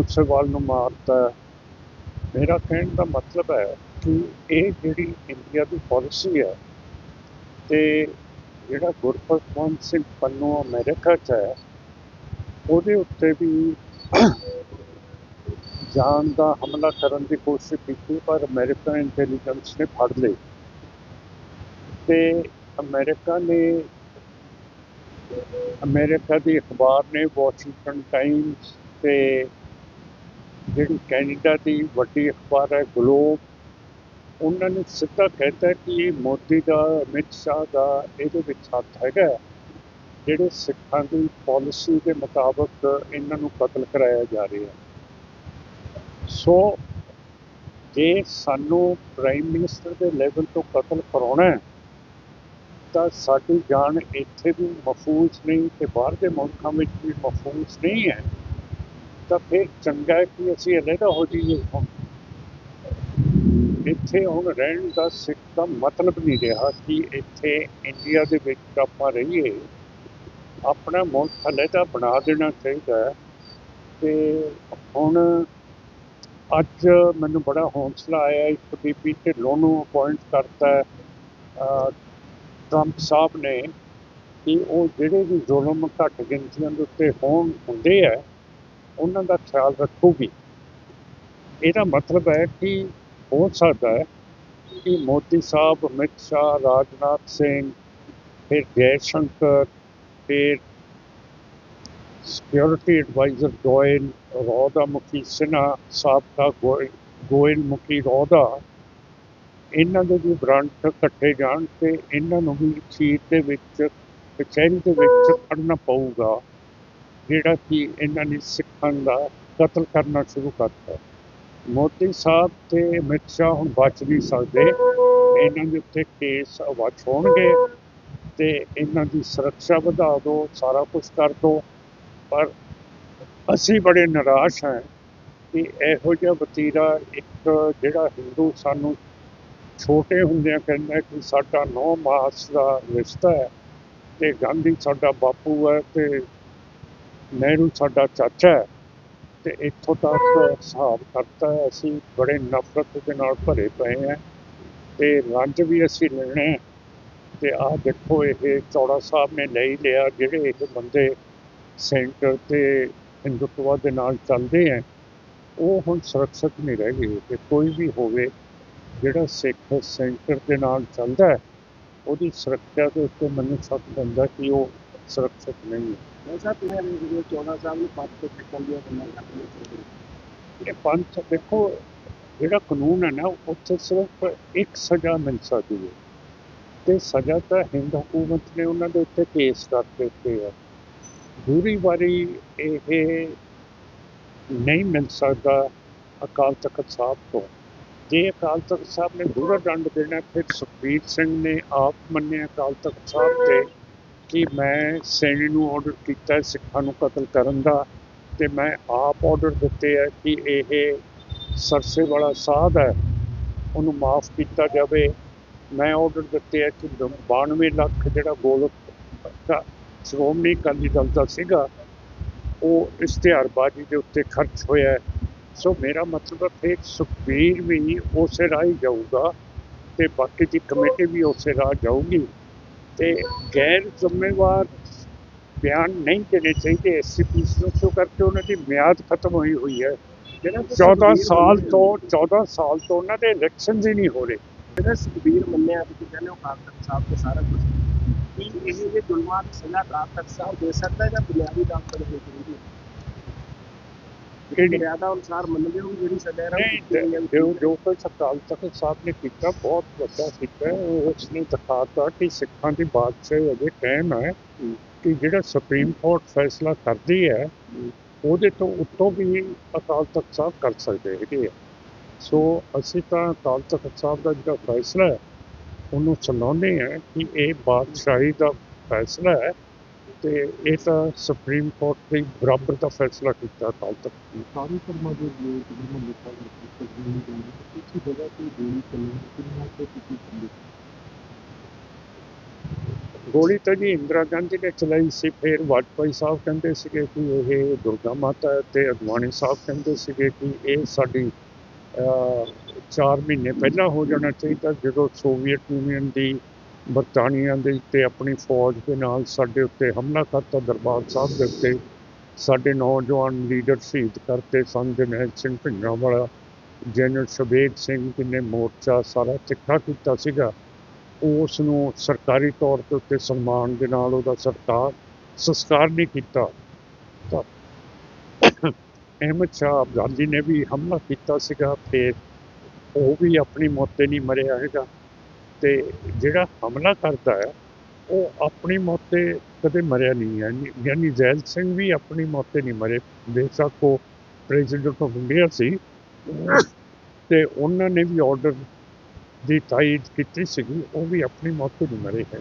ਮੂਸੇਵਾਲ ਨੂੰ ਮਾਰਤਾ ਮੇਰਾ ਕਹਿਣ ਦਾ ਮਤਲਬ ਹੈ ਕਿ ਇਹ ਜਿਹੜੀ ਇੰਡੀਆ ਦੀ ਪਾਲਿਸੀ ਹੈ ਤੇ ਜਿਹੜਾ ਗੁਰਪ੍ਰੀਤ ਸਿੰਘ ਪੰਨੂ ਅਮਰੀਕਾ 'ਚ ਹੈ, ਉਹਦੇ ਉੱਤੇ ਵੀ ਜਾਨ ਦਾ ਹਮਲਾ ਕਰਨ ਦੀ ਕੋਸ਼ਿਸ਼ ਕੀਤੀ, ਪਰ ਅਮਰੀਕਨ ਇੰਟੈਲੀਜੈਂਸ ਨੇ ਫੜ ਲਈ। ਤੇ ਅਮਰੀਕਾ ਨੇ ਅਮਰੀਕਾ ਦੀ ਅਖਬਾਰ ਨੇ ਵਾਸ਼ਿੰਗਟਨ ਟਾਈਮਸ ਤੇ ਜਿਹੜੀ ਕੈਨੇਡਾ ਦੀ ਵੱਡੀ ਅਖਬਾਰ ਹੈ ਗਲੋਬ ਉਹਨਾਂ ਨੇ ਸਿੱਧਾ ਕਹਿਤਾ ਕਿ ਇਹ ਮੋਦੀ ਦਾ, ਅਮਿਤ ਸ਼ਾਹ ਦਾ ਇਹਦੇ ਵਿੱਚ ਹੱਥ ਹੈਗਾ ਜਿਹੜੇ ਸਿੱਖਾਂ ਦੀ ਪਾਲਿਸੀ ਦੇ ਮੁਤਾਬਕ ਇਹਨਾਂ ਨੂੰ ਕਤਲ ਕਰਾਇਆ ਜਾ ਰਿਹਾ ਸੋ ਜੇ ਸਾਨੂੰ ਪ੍ਰਾਈਮ ਮਿਨਿਸਟਰ ਦੇ ਲੈਵਲ ਤੋਂ ਕਤਲ ਕਰਾਉਣਾ ਹੈ, ਤਾਂ ਸਾਡੀ ਜਾਨ ਇੱਥੇ ਵੀ ਮਹਿਫੂਜ਼ ਨਹੀਂ ਤੇ ਬਾਹਰ ਦੇ ਮੁਲਕਾਂ ਵਿੱਚ ਵੀ ਮਹਿਫੂਜ਼ ਨਹੀਂ ਹੈ। ਤਾਂ ਫਿਰ ਚੰਗਾ ਹੈ ਕਿ ਅਸੀਂ ਅਲੱਗਾ ਹੋ ਜਾਈਏ। ਹੁਣ ਇੱਥੇ ਹੁਣ ਰਹਿਣ ਦਾ ਸਿੱਖ ਦਾ ਮਤਲਬ ਨਹੀਂ ਰਿਹਾ ਕਿ ਇੱਥੇ ਇੰਡੀਆ ਦੇ ਵਿੱਚ ਆਪਾਂ ਰਹੀਏ। ਆਪਣਾ ਮੁਲਕ ਅਲੱਗਾ ਬਣਾ ਦੇਣਾ ਚਾਹੀਦਾ ਹੈ। ਤੇ ਹੁਣ ਅੱਜ ਮੈਨੂੰ ਬੜਾ ਹੌਂਸਲਾ ਆਇਆ, ਇੱਕ ਬੀਬੀ ਢਿੱਲੋਂ ਨੂੰ ਅਪਾਇੰਟ ਕਰਤਾ ਟਰੰਪ ਸਾਹਿਬ ਨੇ ਕਿ ਉਹ ਜਿਹੜੇ ਵੀ ਜ਼ੁਲਮ ਘੱਟ ਗਿਣਤੀਆਂ ਦੇ ਉੱਤੇ ਹੋਣ ਹੁੰਦੇ ਆ ਉਹਨਾਂ ਦਾ ਖਿਆਲ ਰੱਖੂਗੀ। ਇਹਦਾ ਮਤਲਬ ਹੈ ਕਿ ਹੋ ਸਕਦਾ ਹੈ ਕਿ ਮੋਦੀ ਸਾਹਿਬ, ਅਮਿਤ ਸ਼ਾਹ, ਰਾਜਨਾਥ ਸਿੰਘ, ਫਿਰ ਜੈ ਸ਼ੰਕਰ ਫਿਰ ਸਿਕਿਉਰਿਟੀ ਐਡਵਾਈਜ਼ਰ ਗੋਇਲ ਰੋਦਾ ਮੁਖੀ ਸਿਨਹਾ, ਸਾਬਕਾ ਗੋਇਲ ਗੋਇਲ ਮੁਖੀ ਰੋਦਾ, ਇਹਨਾਂ ਦੇ ਵੀ ਬ੍ਰਾਂਚ ਇਕੱਠੇ ਜਾਣ ਤੇ ਇਹਨਾਂ ਨੂੰ ਵੀ ਅਖੀਰ ਦੇ ਵਿੱਚ, ਕਚਹਿਰੀ ਦੇ ਵਿੱਚ ਖੜਨਾ ਪਊਗਾ। ਜਿਹੜਾ ਕਿ ਇਹਨਾਂ ਨੇ ਸਿੱਖਾਂ ਦਾ ਕਤਲ ਕਰਨਾ ਸ਼ੁਰੂ ਕਰਤਾ। ਮੋਦੀ ਸਾਹਿਬ ਤੇ ਅਮਿਤ ਸ਼ਾਹ ਹੁਣ ਬਚ ਨਹੀਂ ਸਕਦੇ। ਇਹਨਾਂ ਦੇ ਉੱਤੇ ਕੇਸ ਅਵਾਜ ਹੋਣਗੇ ਤੇ ਇਹਨਾਂ ਦੀ ਸੁਰੱਖਿਆ ਵਧਾ ਦਿਓ, ਸਾਰਾ ਕੁਝ ਕਰ ਦਿਓ। ਪਰ ਅਸੀਂ ਬੜੇ ਨਿਰਾਸ਼ ਹਾਂ ਕਿ ਇਹੋ ਜਿਹਾ ਵਤੀਰਾ ਇੱਕ ਜਿਹੜਾ ਹਿੰਦੂ ਸਾਨੂੰ ਛੋਟੇ ਹੁੰਦਿਆਂ ਕਹਿੰਦਾ ਕਿ ਸਾਡਾ ਨੌ ਮਾਸ ਦਾ ਰਿਸ਼ਤਾ ਹੈ ਤੇ ਗਾਂਧੀ ਸਾਡਾ ਬਾਪੂ ਹੈ ਤੇ ਨਹਿਰੂ ਸਾਡਾ ਚਾਚਾ ਹੈ ਤੇ ਇੱਥੋਂ ਤੱਕ ਹਿਸਾਬ ਕਰਤਾ ਅਸੀਂ ਬੜੇ ਨਫ਼ਰਤ ਦੇ ਨਾਲ ਭਰੇ ਪਏ ਹਾਂ ਤੇ ਰੰਜ ਵੀ ਅਸੀਂ ਲੈਣੇ ਹੈ। ਤੇ ਆਹ ਦੇਖੋ, ਇਹ ਚੌੜਾ ਸਾਹਿਬ ਨੇ ਲੈ ਲਿਆ, ਜਿਹੜੇ ਇਹ ਬੰਦੇ ਸੈਂਟਰ ਤੇ ਹਿੰਦੂਤਵ ਦੇ ਨਾਲ ਚੱਲਦੇ ਹੈ ਉਹ ਹੁਣ ਸੁਰੱਖਿਅਤ ਨਹੀਂ ਰਹਿ ਗਏ ਤੇ ਕੋਈ ਵੀ ਹੋਵੇ, ਜਿਹੜਾ ਸਿੱਖ ਸੈਂਟਰ ਦੇ ਨਾਲ ਚੱਲਦਾ ਉਹਦੀ ਸੁਰੱਖਿਆ ਦੇ ਉੱਤੇ ਮੈਨੂੰ ਸ਼ੱਕ ਹੁੰਦਾ ਕਿ ਉਹ ਸੁਰੱਖਿਅਤ ਨਹੀਂ ਹੈ ਐਸਾ ਤੁਸੀਂ ਨੇ 14 ਸਾਹਿਬ ਨੂੰ ਪੱਤ ਤੇ ਚੱਕਣ ਦੀਆਂ ਗੱਲਾਂ ਇਹ ਪੰਥ ਦੇਖੋ, ਜਿਹੜਾ ਕਾਨੂੰਨ ਹੈ ਨਾ, ਉੱਥੇ ਸਿਰਫ ਇੱਕ ਸਜ਼ਾ ਮਿਲ ਸਕਦੀ ਹੈ। ਤੇ ਸਜ਼ਾ ਤਾਂ ਹਿੰਦ ਹਕੂਮਤ ਨੇ ਉਹਨਾਂ ਦੇ ਉੱਤੇ ਕੇਸ ਕਰ ਦਿੱਤੇ ਆ। ਦੂਰੀ ਵਾਰੀ ਇਹ ਨਹੀਂ ਮਿਲ ਸਕਦਾ ਅਕਾਲ ਤਖਤ ਸਾਹਿਬ ਤੋਂ। ਜੇ ਅਕਾਲ ਤਖਤ ਸਾਹਿਬ ਨੇ ਦੂਰਾ ਦੰਡ ਦੇਣਾ, ਫਿਰ ਸੁਖਬੀਰ ਸਿੰਘ ਨੇ ਆਪ ਮੰਨਿਆ ਅਕਾਲ ਤਖਤ ਸਾਹਿਬ ਤੇ। ਕਿ ਮੈਂ ਸੈਣੀ ਨੂੰ ਆਰਡਰ ਕੀਤਾ, ਸਿੱਖਾਂ ਨੂੰ ਕਤਲ ਕਰਨ ਦਾ ਤੇ ਮੈਂ ਆਪ ਆਰਡਰ ਦਿੱਤੇ ਹੈ ਕਿ ਇਹ ਸਰਸੇ ਵਾਲਾ ਸਾਧ ਹੈ, ਉਹਨੂੰ ਮਾਫ ਕੀਤਾ ਜਾਵੇ। ਮੈਂ ਆਰਡਰ ਦਿੱਤੇ ਹੈ ਕਿ 92 ਲੱਖ ਜਿਹੜਾ ਗੋਲਕ ਸ਼੍ਰੋਮਣੀ ਅਕਾਲੀ ਦਲ ਦਾ ਸੀਗਾ, ਉਹ ਇਸ਼ਤਿਹਾਰਬਾਜ਼ੀ ਦੇ ਉੱਤੇ ਖਰਚ ਹੋਇਆ ਸੋ ਮੇਰਾ ਮਤਲਬ ਹੈ ਫਿਰ ਸੁਖਬੀਰ ਵੀ ਉਸੇ ਰਾਹ ਹੀ ਜਾਊਗਾ ਤੇ ਬਾਕੀ ਦੀ ਕਮੇਟੀ ਵੀ ਉਸੇ ਰਾਹ ਜਾਊਗੀ। ਤੇ ਗੈਰ ਜ਼ਿੰਮੇਵਾਰ ਬਿਆਨ ਨਹੀਂ ਦੇਣੇ ਚਾਹੀਦੇ ਐਸਸੀਪੀ ਨੂੰ ਕਿਉਂ ਕਰਕੇ ਉਹਨਾਂ ਦੀ ਮਿਆਦ ਖਤਮ ਹੋਈ ਹੋਈ ਹੈ। ਜਿਹੜਾ ਕਿ 14 ਸੁਖਬੀਰ ਸਾਲ ਤੋਂ 14 ਸਾਲ ਤੋਂ ਉਹਨਾਂ ਦੇ ਇਲੈਕਸ਼ਨਸ ਹੀ ਨਹੀਂ ਹੋ ਰਹੇ। ਜਿਹੜਾ ਸੁਖਬੀਰ ਮੰਨਿਆ ਤੁਸੀਂ ਕਹਿੰਦੇ ਹੋ ਤਖਤ ਸਾਹਿਬ ਤੇ ਸਾਰਾ ਕੁਝ ਕੀ ਇਹ ਜੇ ਜ਼ੁਲਮਾਂ ਦੀ ਸਜ਼ਾ ਤਖਤ ਸਾਹਿਬ ਦੇ ਸਕਦਾ ਹੈ ਜਾਂ ਬੁਨਿਆਦੀ ਦਾਅ ਤੇ ਹੋ ਚਾਹੀਦੀ ਕਿਹੜੀ ਮਰਿਆਦਾ ਅਨੁਸਾਰ ਮੰਨਦੇ ਹੋ ਕਿ ਜਿਹੜੀ ਸਜ਼ਾ ਹੈ ਨਹੀਂ ਉਹ ਜੋ ਜੋ ਕੁਝ ਅਕਾਲ ਤਖਤ ਸਾਹਿਬ ਨੇ ਕੀਤਾ ਬਹੁਤ ਵੱਡਾ ਕੀਤਾ ਹੈ। ਉਹ ਉਸਨੇ ਦਿਖਾਤਾ ਕਿ ਸਿੱਖਾਂ ਦੀ ਬਾਦਸ਼ਾਹੀ ਅਜੇ ਕਾਇਮ ਹੈ ਕਿ ਜਿਹੜਾ ਸੁਪਰੀਮ ਕੋਰਟ ਫੈਸਲਾ ਕਰਦੀ ਹੈ। ਉਹਦੇ ਤੋਂ ਉੱਤੋਂ ਵੀ ਅਕਾਲ ਤਖਤ ਸਾਹਿਬ ਕਰ ਸਕਦੇ ਹੈਗੇ ਆ। ਸੋ ਅਸੀਂ ਤਾਂ ਅਕਾਲ ਤਖਤ ਸਾਹਿਬ ਦਾ ਜਿਹੜਾ ਫੈਸਲਾ ਹੈ ਉਹਨੂੰ ਸੁਣਾਉਂਦੇ ਹਾਂ ਕਿ ਇਹ ਬਾਦਸ਼ਾਹੀ ਦਾ ਫੈਸਲਾ ਹੈ। ਤੇ ਇਹ ਤਾਂ ਸੁਪਰੀਮ ਕੋਰਟ ਦੇ ਬਰਾਬਰ ਦਾ ਫੈਸਲਾ ਕੀਤਾ ਤਖਤ ਨੇ ਸਾਰੀ ਧਰਮਾਂ ਦੇ ਲੋਕ ਜਿਹਨਾਂ ਨੂੰ ਤਕਲੀਫ ਨਹੀਂ ਜਾਂਦੀ ਕਿਸੇ ਜਗ੍ਹਾ ਤੇ ਦੇਣੀ ਚੱਲਣੀ ਕਿੰਨਾ ਤੇ ਕਿਸੇ ਚੱਲੇ? ਗੋਲੀ ਤਾਂ ਜੀ ਇੰਦਰਾ ਗਾਂਧੀ ਨੇ ਚਲਾਈ ਸੀ ਫਿਰ ਵਾਜਪਾਈ ਸਾਹਿਬ ਕਹਿੰਦੇ ਸੀਗੇ ਕਿ ਇਹ ਦੁਰਗਾ ਮਾਤਾ ਹੈ ਤੇ ਅਦਵਾਨੀ ਸਾਹਿਬ ਕਹਿੰਦੇ ਸੀਗੇ ਕਿ ਇਹ ਸਾਡੀ 4 ਮਹੀਨੇ ਪਹਿਲਾਂ ਹੋ ਜਾਣਾ ਚਾਹੀਦਾ ਜਦੋਂ ਸੋਵੀਅਤ ਯੂਨੀਅਨ ਦੀ ਬਰਤਾਨੀਆ ਦੇ ਉੱਤੇ ਆਪਣੀ ਫੌਜ ਦੇ ਨਾਲ ਸਾਡੇ ਉੱਤੇ ਹਮਲਾ ਕਰਤਾ, ਦਰਬਾਰ ਸਾਹਿਬ ਦੇ ਉੱਤੇ ਸਾਡੇ ਨੌਜਵਾਨ ਲੀਡਰ ਸ਼ਹੀਦ ਕਰਤੇ ਸਨ, ਜਰਨੈਲ ਸਿੰਘ ਭਿੰਡਰਾਂਵਾਲਾ ਜਨਰਲ ਸ਼ਬੇਗ ਸਿੰਘ ਜੀ ਨੇ ਮੋਰਚਾ ਸਾਰਾ ਤਿੱਖਾ ਕੀਤਾ ਸੀਗਾ ਉਸ ਨੂੰ ਸਰਕਾਰੀ ਤੌਰ ਤੇ ਉੱਤੇ ਸਨਮਾਨ ਦੇ ਨਾਲ ਉਹਦਾ ਸਰਕਾਰ ਸੰਸਕਾਰ ਨਹੀਂ ਕੀਤਾ। ਤਾਂ ਅਹਿਮਦ ਸ਼ਾਹ ਅਬਦਾਲੀ ਨੇ ਵੀ ਹਮਲਾ ਕੀਤਾ ਸੀਗਾ, ਫਿਰ ਉਹ ਵੀ ਆਪਣੀ ਮੌਤ ਤੇ ਨਹੀਂ ਮਰਿਆ ਹੈਗਾ। ਤੇ ਜਿਹੜਾ ਹਮਲਾ ਕਰਦਾ ਹੈ, ਉਹ ਆਪਣੀ ਮੌਤ ਤੇ ਕਦੇ ਮਰਿਆ ਨਹੀਂ ਹੈ। ਯਾਨੀ- ਜ਼ੈਲ ਸਿੰਘ ਵੀ ਆਪਣੀ ਮੌਤ ਤੇ ਨਹੀਂ ਮਰੇ। ਬੇਸ਼ੱਕ ਉਹ ਪ੍ਰੈਜ਼ੀਡੈਂਟ ਆਫ ਇੰਡੀਆ ਸੀ ਤੇ ਉਹਨਾਂ ਨੇ ਵੀ ਆਰਡਰ ਦੀ ਤਾਇਦ ਕੀਤੀ ਸੀਗੀ, ਉਹ ਵੀ ਆਪਣੀ ਮੌਤ ਤੇ ਨਹੀਂ ਮਰੇ ਹੈ